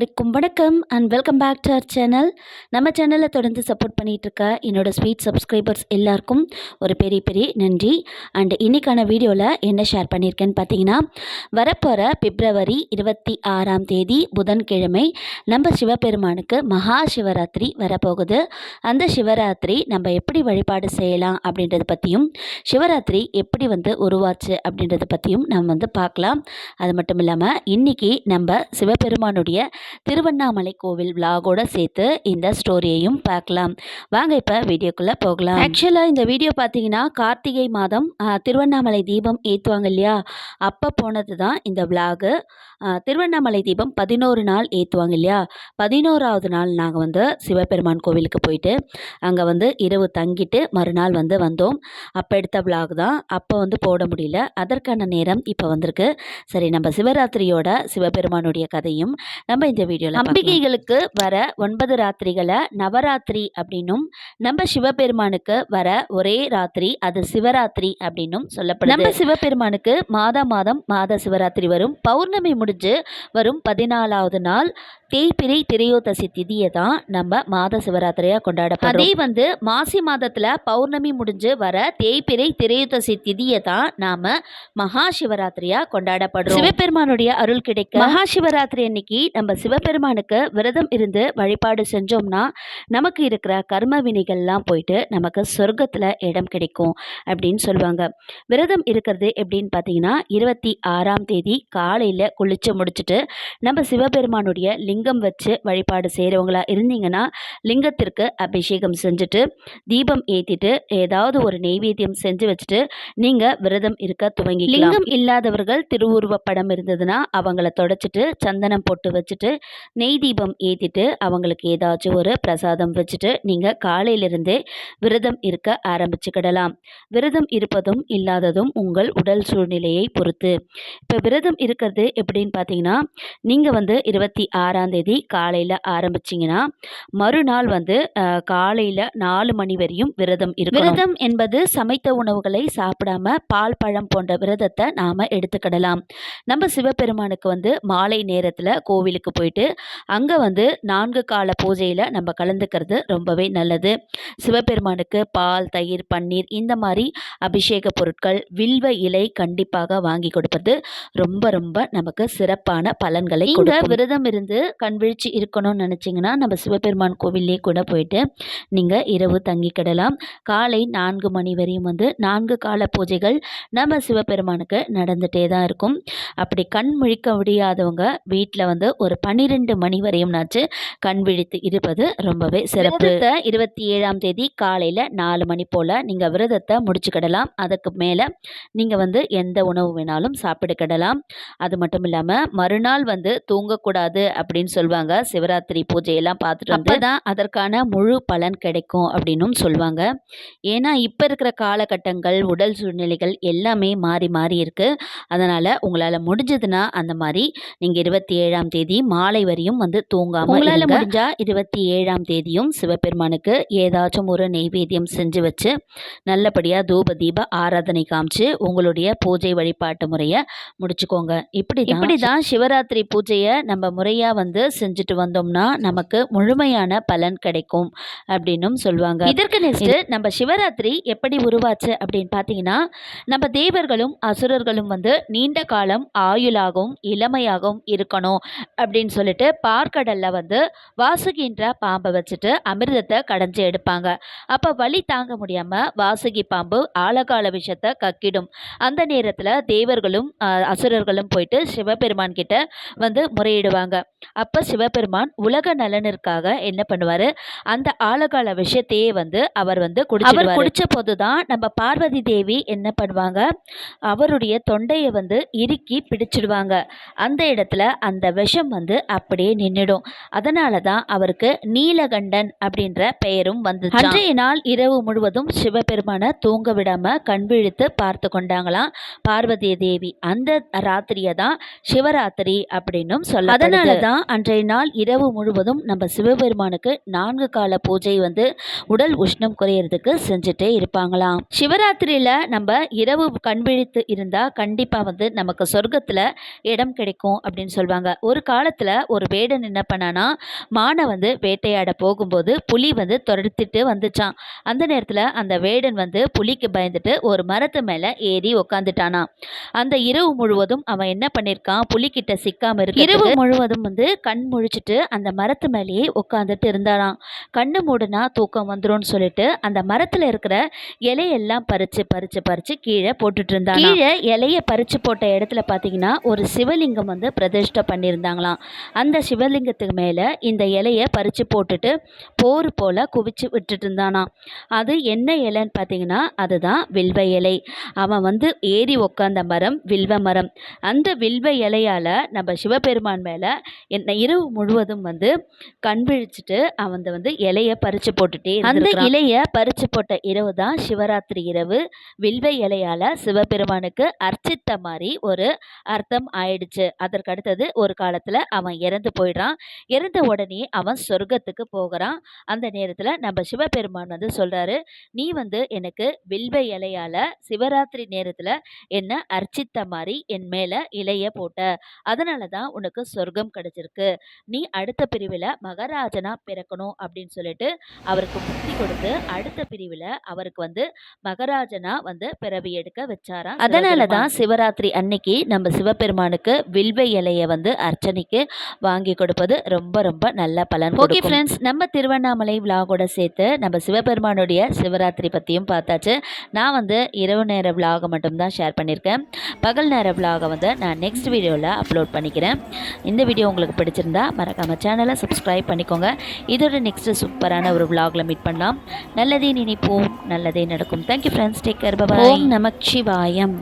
அனைவருக்கும் வணக்கம் and welcome back to our channel நம்ம சேனலை தொடர்ந்து சப்போர்ட் பண்ணிகிட்ருக்க இருக்க ஸ்வீட் சப்ஸ்கிரைபர்ஸ் எல்லாருக்கும் ஒரு பெரிய பெரிய நன்றி. அண்ட் இன்றைக்கான வீடியோவில் என்ன ஷேர் பண்ணியிருக்கேன்னு பார்த்தீங்கன்னா வரப்போகிற பிப்ரவரி இருபத்தி ஆறாம் தேதி புதன்கிழமை நம்ம சிவபெருமானுக்கு மகா சிவராத்திரி வரப்போகுது. அந்த சிவராத்திரி நம்ம எப்படி வழிபாடு செய்யலாம் அப்படின்றத பற்றியும் சிவராத்திரி எப்படி வந்து உருவாச்சு அப்படின்றத பற்றியும் நம்ம வந்து பார்க்கலாம். அது மட்டும் இல்லாமல் இன்னைக்கு நம்ம சிவபெருமானுடைய திருவண்ணாமலை கோவில் விலாகோட சேர்த்து இந்த ஸ்டோரியையும் பார்க்கலாம். வாங்க இப்போ வீடியோக்குள்ளே போகலாம். ஆக்சுவலாக இந்த வீடியோ பார்த்தீங்கன்னா கார்த்திகை மாதம் திருவண்ணாமலை தீபம் ஏற்றுவாங்க இல்லையா? அப்போ போனது தான் இந்த விலாகு திருவண்ணாமலை தீபம் பதினோரு நாள் ஏற்றுவாங்க இல்லையா? பதினோராவது நாள் நாங்கள் வந்து சிவபெருமான் கோவிலுக்கு போயிட்டு அங்கே வந்து இரவு தங்கிட்டு மறுநாள் வந்து வந்தோம். அப்போ எடுத்த விலாக் தான். அப்போ வந்து போட முடியல. அதற்கான நேரம் இப்போ வந்திருக்கு. சரி நம்ம சிவராத்திரியோட சிவபெருமானுடைய கதையும் நம்ம இந்த வீடியோவில் அம்பிகைகளுக்கு வர ஒன்பது ராத்திரிகளை நவராத்திரி அப்படின்னும் நம்ம சிவபெருமானுக்கு வர ஒரே ராத்திரி அது சிவராத்திரி அப்படின்னும் சொல்லப்படும் நம்ம சிவபெருமானுக்கு மாதா மாதம் மாத சிவராத்திரி வரும். பௌர்ணமி முடிஞ்சு வரும் பதினாலாவது நாள். தேய்பிரை திரையோதசி திதியை தான் நம்ம மாத சிவராத்திரியாக கொண்டாடப்படுறோம். அதே வந்து மாசி மாதத்தில் பௌர்ணமி முடிஞ்சு வர தேய்பிரை திரையோதசி திதியை தான் நாம மகா சிவராத்திரியாக கொண்டாடப்படுறோம். சிவபெருமானுடைய அருள் கிடைக்க மகா சிவராத்திரி அன்னைக்கு நம்ம சிவபெருமானுக்கு விரதம் இருந்து வழிபாடு செஞ்சோம்னா நமக்கு இருக்கிற கர்ம வினைகள்லாம் போயிட்டு நமக்கு சொர்க்கத்தில் இடம் கிடைக்கும் அப்படின்னு சொல்லுவாங்க. விரதம் இருக்கிறது எப்படின்னு பார்த்தீங்கன்னா இருபத்தி ஆறாம் தேதி காலையில் குளிச்சு முடிச்சுட்டு நம்ம சிவபெருமானுடைய லிங்கம் வச்சு வழிபாடு செய்கிறவங்களா இருந்தீங்கன்னா லிங்கத்திற்கு அபிஷேகம் செஞ்சுட்டு தீபம் ஏற்றிட்டு ஏதாவது ஒரு நெய்வேத்தியம் செஞ்சு வச்சுட்டு நீங்கள் விரதம் இருக்க துவங்கி லிங்கம் இல்லாதவர்கள் திருவுருவப் படம் இருந்ததுன்னா அவங்கள தொடச்சிட்டு சந்தனம் போட்டு வச்சுட்டு நெய் தீபம் ஏற்றிட்டு அவங்களுக்கு ஏதாச்சும் ஒரு பிரசாதம் வச்சுட்டு நீங்கள் காலையிலிருந்தே விரதம் இருக்க ஆரம்பிச்சுக்கிடலாம். விரதம் இருப்பதும் இல்லாததும் உங்கள் உடல் சூழ்நிலையை பொறுத்து. இப்போ விரதம் இருக்கிறது எப்படின்னு பார்த்தீங்கன்னா நீங்கள் வந்து இருபத்தி ஆறாம் தேதி காலையில் ஆரம்பிச்சிங்கன்னா மறுநாள் வந்து காலையில் நாலு மணி வரையும் விரதம் இருக்கும் விரதம் என்பது சமைத்த உணவுகளை சாப்பிடாம பால் பழம் போன்ற விரதத்தை நாம் எடுத்துக்கிடலாம். நம்ம சிவபெருமானுக்கு வந்து மாலை நேரத்தில் கோவிலுக்கு போயிட்டு அங்கே வந்து நான்கு கால பூஜையில் நம்ம கலந்துக்கிறது ரொம்பவே நல்லது. சிவபெருமானுக்கு பால் தயிர் பன்னீர் இந்த மாதிரி அபிஷேக பொருட்கள் வில்வ இலை கண்டிப்பாக வாங்கி கொடுப்பது ரொம்ப ரொம்ப நமக்கு சிறப்பான பலன்களை கொடுக்கும். விரதம் இருந்து கண் விழிச்சு இருக்கணும்னு நினச்சிங்கன்னா நம்ம சிவபெருமான் கோவிலே கூட போயிட்டு நீங்கள் இரவு தங்கிக்கிடலாம் காலை நான்கு மணி வரையும் வந்து நான்கு கால பூஜைகள் நம்ம சிவபெருமானுக்கு நடந்துகிட்டே தான் இருக்கும். அப்படி கண் முழிக்க முடியாதவங்க வீட்டில் வந்து ஒரு பன்னிரெண்டு மணி வரையும்னாச்சு கண் விழித்து இருப்பது ரொம்பவே சிறப்பு. இருபத்தி ஏழாம் தேதி காலையில் நாலு மணி போல் நீங்கள் விரதத்தை முடிச்சுக்கிடலாம் அதுக்கு மேலே நீங்கள் வந்து எந்த உணவு வேணாலும் சாப்பிட்டுக்கிடலாம் அது மட்டும் இல்லாமல் மறுநாள் வந்து தூங்கக்கூடாது அப்படின்னு சொல்லுவாங்க சிவராத்திரி பூஜையெல்லாம் பார்த்துட்டு தான் அதற்கான முழு பலன் கிடைக்கும் அப்படின்னும் சொல்லுவாங்க ஏன்னா இப்போ இருக்கிற காலகட்டங்கள் உடல் சூழ்நிலைகள் எல்லாமே மாறி மாறி இருக்கு. அதனால் உங்களால் முடிஞ்சதுன்னா அந்த மாதிரி நீங்கள் இருபத்தி ஏழாம் தேதி மாலை வரையும் வந்து தூங்காமல் உங்களால் முடிஞ்சா இருபத்தி ஏழாம் தேதியும் சிவபெருமானுக்கு ஏதாச்சும் ஒரு நெய்வேத்தியம் செஞ்சு வச்சு நல்லபடியாக தூப தீப ஆராதனை காமிச்சு உங்களுடைய பூஜை வழிபாட்டு முறையை முடிச்சுக்கோங்க. இப்படி இப்படி தான் சிவராத்திரி பூஜையை நம்ம முறையாக வந்து செஞ்சுட்டு வந்தோம்னா நமக்கு முழுமையான பலன் கிடைக்கும் அப்படின்னும் சொல்லுவாங்க இதற்கு நெக்ஸ்ட் நம்ம சிவராத்திரி எப்படி உருவாச்சு அப்படின்னு பார்த்தீங்கன்னா நம்ம தேவர்களும் அசுரர்களும் வந்து நீண்ட காலம் ஆயுளாகவும் இளமையாகவும் இருக்கணும் அப்படின்னு சொல்லிட்டு பார்க்கடல்ல வந்து வாசுகின்ற பாம்பை வச்சுட்டு அமிர்தத்தை கடைஞ்சு எடுப்பாங்க. அப்போ வலி தாங்க முடியாம வாசுகி பாம்பு ஆழகால விஷத்தை கக்கிடும். அந்த நேரத்தில் தேவர்களும் அசுரர்களும் போயிட்டு சிவபெருமான் கிட்ட வந்து முறையிடுவாங்க. அப்போ சிவபெருமான் உலக நலனிற்காக என்ன பண்ணுவார்? அந்த ஆழகால விஷயத்தையே வந்து அவர் வந்து குடிச்சு குடிச்ச போது தான் நம்ம பார்வதி தேவி என்ன பண்ணுவாங்க? அவருடைய தொண்டையை வந்து இறுக்கி பிடிச்சிடுவாங்க. அந்த இடத்துல அந்த விஷம் வந்து அப்படியே நின்றுடும் அதனால தான் அவருக்கு நீலகண்டன் அப்படின்ற பெயரும் வந்து அன்றைய நாள் இரவு முழுவதும் சிவபெருமானை தூங்க விடாம கண் விழித்து பார்த்து கொண்டாங்களாம் பார்வதி தேவி. அந்த ராத்திரியை தான் சிவராத்திரி அப்படின்னும் சொல்ல அதனால தான் அன்றைய நாள் இரவு முழுவதும் நம்ம சிவபெருமானுக்கு நான்கு கால பூஜை வந்து உடல் உஷ்ணம் குறையிறதுக்கு செஞ்சுட்டே இருப்பாங்களாம். சிவராத்திரியில் நம்ம இரவு கண்விழித்து இருந்தால் கண்டிப்பாக வந்து நமக்கு சொர்க்கத்தில் இடம் கிடைக்கும் அப்படின்னு சொல்லுவாங்க ஒரு காலத்தில் ஒரு வேடன் என்ன பண்ணானா மானை வந்து வேட்டையாட போகும்போது புலி வந்து துரத்திட்டு வந்துச்சான் அந்த நேரத்தில் அந்த வேடன் வந்து புலிக்கு பயந்துட்டு ஒரு மரத்து மேலே ஏறி உக்காந்துட்டானா அந்த இரவு முழுவதும் அவன் என்ன பண்ணியிருக்கான் புலிக்கிட்ட சிக்காம இருக்கு இரவு முழுவதும் வந்து கண் முழிச்சிட்டு அந்த மரத்து மேலேயே உட்காந்துட்டு இருந்தாராம். கண்ணு மூடுனா தூக்கம் வந்துரும்னு சொல்லிட்டு அந்த மரத்துல இருக்கிற இலையெல்லாம் பறிச்சு பறிச்சு பறிச்சு கீழே போட்டுட்டு இருந்தாங்க கீழே? இலைய பறிச்சு போட்ட இடத்துல பார்த்தீங்கன்னா ஒரு சிவலிங்கம் வந்து பிரதிஷ்டை பண்ணியிருந்தாங்களாம். அந்த சிவலிங்கத்துக்கு மேலே இந்த இலைய பறிச்சு போட்டுட்டு போர் போல குவிச்சு விட்டுட்டு இருந்தானாம். அது என்ன இலைன்னு பார்த்தீங்கன்னா அதுதான் வில்வ இலை. அவன் வந்து ஏறி உக்காந்த மரம் வில்வ மரம். அந்த வில்வ இலையால் நம்ம சிவபெருமான் மேலே என்ன இரவு முழுவதும் வந்து கண் விழிச்சிட்டு அவன் வந்து இலைய பறிச்சு போட்டுட்டே அந்த இலைய பறிச்சு போட்ட இரவு தான் சிவராத்திரி இரவு. வில்வ இலையால் சிவபெருமானுக்கு அர்ச்சித்த மாதிரி ஒரு அர்த்தம் ஆயிடுச்சு. அதற்கு அடுத்தது ஒரு காலத்தில் அவன் இறந்து போயிடுறான். இறந்த உடனே அவன் சொர்க்கத்துக்கு போகிறான். அந்த நேரத்தில் நம்ம சிவபெருமான் வந்து சொல்கிறாரு நீ வந்து எனக்கு வில்வ இலையால் சிவராத்திரி நேரத்தில் என்ன அர்ச்சித்த மாதிரி என் மேலே இலைய போட்ட. அதனால தான் உனக்கு சொர்க்கம் கிடைச்சிருக்கு. நீ அடுத்த பிரிவில் மகாராஜனா பிறக்கணும் அப்படின்னு சொல்லிட்டு அவருக்கு முக்தி கொடுத்து அடுத்த பிரிவில் அவருக்கு வந்து மகாராஜனா வந்து பிறவி எடுக்க வச்சாராம் அதனால தான் சிவராத்திரி அன்னைக்கு நம்ம சிவபெருமானுக்கு வில்வ இலையை வந்து அர்ச்சனைக்கு வாங்கி கொடுப்பது ரொம்ப ரொம்ப நல்ல பலன் ஓகே ஃப்ரெண்ட்ஸ் நம்ம திருவண்ணாமலை விலாகோட சேர்த்து நம்ம சிவபெருமானுடைய சிவராத்திரி பற்றியும் பார்த்தாச்சு. நான் வந்து இரவு நேர விலாகை மட்டும்தான் ஷேர் பண்ணியிருக்கேன். பகல் நேர விலாகை வந்து நான் நெக்ஸ்ட் வீடியோவில் அப்லோட் பண்ணிக்கிறேன். இந்த வீடியோ உங்களுக்கு பிடிச்சிருந்தா மறக்காமல் சேனலை சப்ஸ்கிரைப் பண்ணிக்கோங்க. இதோட நெக்ஸ்ட்டு சூப்பரான ஒரு விலாகில் மீட் பண்ணலாம். நல்லதே நினைப்போம். நல்லதே நடக்கும். Thank you friends take care bye Sivayam